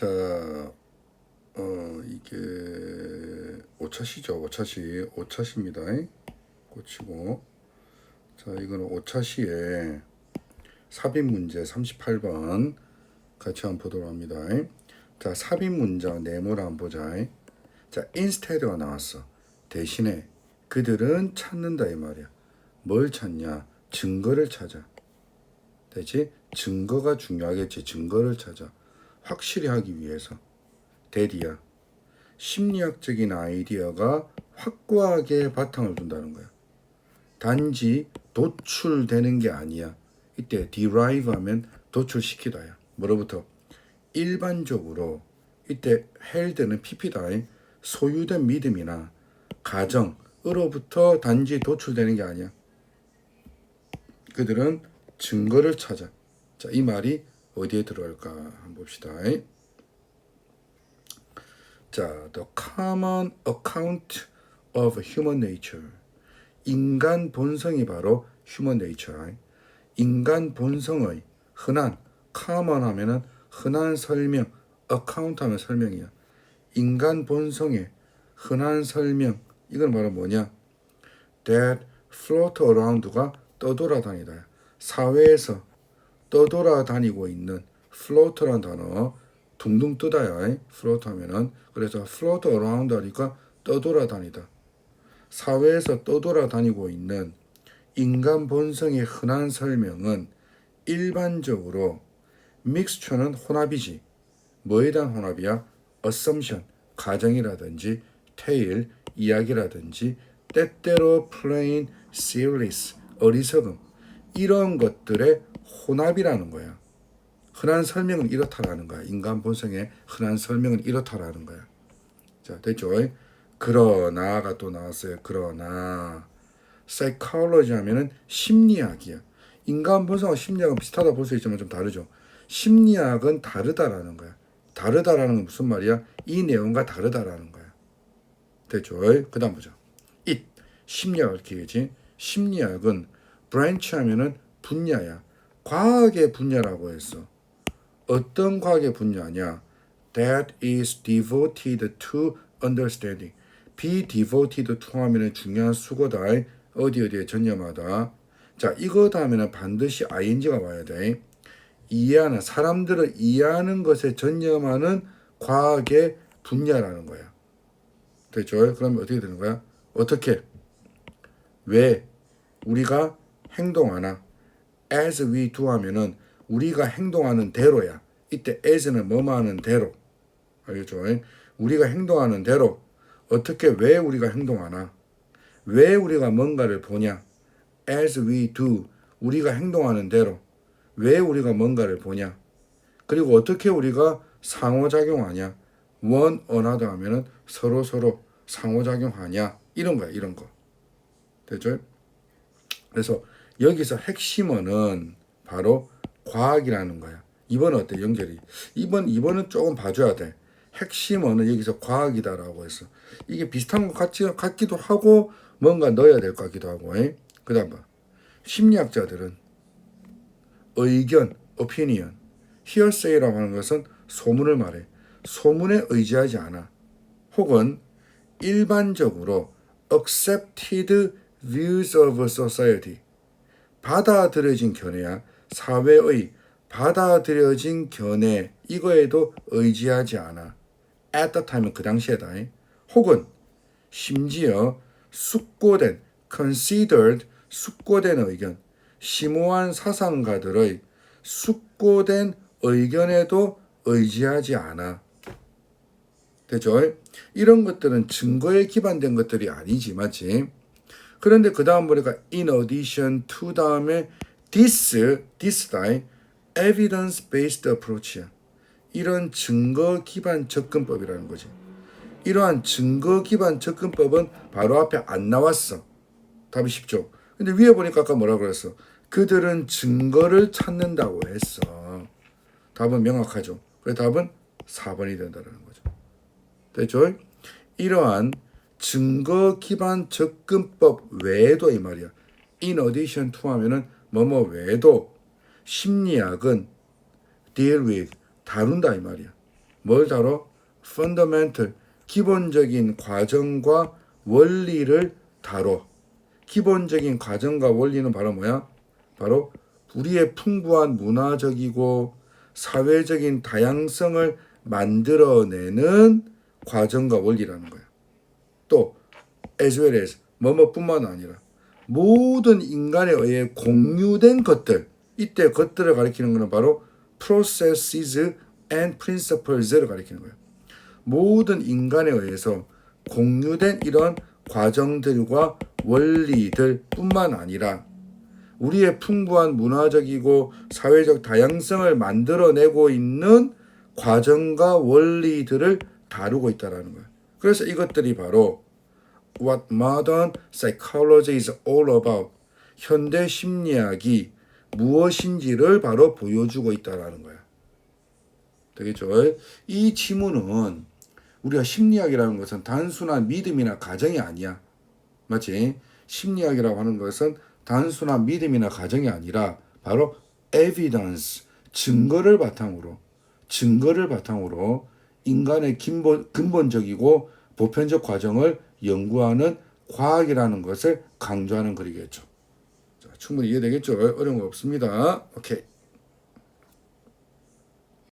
자, 어, 이게 오차시죠. 오차시. 오차시입니다. 고치고. 자, 이거는 오차시에 삽입 문제 38번 같이 한번 보도록 합니다. 자, 삽입 문자 네모를 한번 보자. 자, instead가 나왔어. 대신에 그들은 찾는다 이 말이야. 뭘 찾냐? 증거를 찾아. 되지? 증거가 중요하겠지. 증거를 찾아. 확실히 하기 위해서. 대리야. 심리학적인 아이디어가 확고하게 바탕을 둔다는 거야. 단지 도출되는 게 아니야. 이때 derive 하면 도출시키다야. 뭐로부터? 일반적으로 이때 held는 pp다. 소유된 믿음이나 가정으로부터 단지 도출되는 게 아니야. 그들은 증거를 찾아. 자, 이 말이 어디에 들어갈까 한번 봅시다. 자, the common account of human nature. 인간 본성이 바로 human nature. 인간 본성의 흔한 common 하면은 흔한 설명, account 하면 설명이야. 인간 본성의 흔한 설명. 이건 바로 뭐냐? that float around가 떠돌아다니다. 사회에서 떠돌아다니고 있는 float라는 단어 둥둥 뜨다야. float 하면은 그래서 float around 하니까 떠돌아다니다. 사회에서 떠돌아다니고 있는 인간 본성의 흔한 설명은 일반적으로 믹스처는 혼합이지. 뭐에 대한 혼합이야? assumption, 가정이라든지 tale, 이야기라든지 때때로 plain, serious, 어리석음 이런 것들의 혼합이라는 거야. 흔한 설명은 이렇다라는 거야. 인간 본성의 흔한 설명은 이렇다라는 거야. 자, 됐죠? 그러나가 또 나왔어요. 그러나 psychology 하면은 심리학이야. 인간 본성과 심리학은 비슷하다 볼 수 있지만 좀 다르죠. 심리학은 다르다라는 거야. 다르다라는 건 무슨 말이야? 이 내용과 다르다라는 거야. 됐죠? 그 다음 보자. it 심리학 이렇게 얘기지. 심리학은 branch 하면은 분야야. 과학의 분야라고 했어. 어떤 과학의 분야냐? That is devoted to understanding. be devoted to 하면은 중요한 수고다. 어디 어디에 전념하다. 자, 이거 다음에는 반드시 ing가 와야 돼. 이해하는 사람들을 이해하는 것에 전념하는 과학의 분야라는 거야. 됐죠? 그러면 어떻게 되는 거야? 어떻게? 왜 우리가 행동하나? As we 하면은 우리가 행동하는 대로야. 이때 as는 뭐뭐 하는 대로. 알겠죠? 우리가 행동하는 대로 어떻게 왜 우리가 행동하나? 왜 우리가 뭔가를 보냐? as we do 우리가 행동하는 대로 왜 우리가 뭔가를 보냐? 그리고 어떻게 우리가 상호작용하냐? one another 하면은 서로 서로 상호작용하냐? 이런 거야, 이런 거. 됐죠? 그래서 여기서 핵심어는 바로 과학이라는 거야. 이번 어때 연결이? 이번 이번은 조금 봐줘야 돼. 핵심어는 여기서 과학이다라고 했어. 이게 비슷한 것 같지 같기도 하고 뭔가 넣어야 될 것 같기도 하고. 그 다음 봐. 심리학자들은 의견, opinion, hearsay라고 하는 것은 소문을 말해. 소문에 의지하지 않아. 혹은 일반적으로 accepted views of society 받아들여진 견해야 사회의 받아들여진 견해 이거에도 의지하지 않아. at the time 그 당시에다. 혹은 심지어 숙고된 considered 숙고된 의견 심오한 사상가들의 숙고된 의견에도 의지하지 않아. 되죠? 이런 것들은 증거에 기반된 것들이 아니지, 맞지? 그런데 그 다음 보니까 in addition to 다음에 this, this 다이 evidence based approach야. 이런 증거 기반 접근법이라는 거지. 이러한 증거 기반 접근법은 바로 앞에 안 나왔어. 답이 쉽죠. 근데 위에 보니까 아까 뭐라 그랬어? 그들은 증거를 찾는다고 했어. 답은 명확하죠. 그래서 답은 4번이 된다는 거죠. 됐죠? 이러한 증거 기반 접근법 외에도 이 말이야. in addition to 하면은 뭐뭐 외에도 심리학은 deal with 다룬다 이 말이야. 뭘 다뤄? fundamental 기본적인 과정과 원리를 다뤄. 기본적인 과정과 원리는 바로 뭐야? 바로 우리의 풍부한 문화적이고 사회적인 다양성을 만들어내는 과정과 원리라는 거야. 또 as well as 뭐뭐뿐만 아니라 모든 인간에 의해 공유된 것들 이때 것들을 가리키는 것은 바로 processes and principles를 가리키는 거예요. 모든 인간에 의해서 공유된 이런 과정들과 원리들 뿐만 아니라 우리의 풍부한 문화적이고 사회적 다양성을 만들어내고 있는 과정과 원리들을 다루고 있다라는 거예요. 그래서 이것들이 바로 what modern psychology is all about 현대 심리학이 무엇인지를 바로 보여주고 있다라는 거야. 되겠죠? 이 지문은 우리가 심리학이라는 것은 단순한 믿음이나 가정이 아니야. 맞지? 심리학이라고 하는 것은 단순한 믿음이나 가정이 아니라 바로 evidence, 증거를 바탕으로 증거를 바탕으로 인간의 근본, 근본적이고 보편적 과정을 연구하는 과학이라는 것을 강조하는 글이겠죠. 자, 충분히 이해되겠죠? 어려운 거 없습니다. 오케이.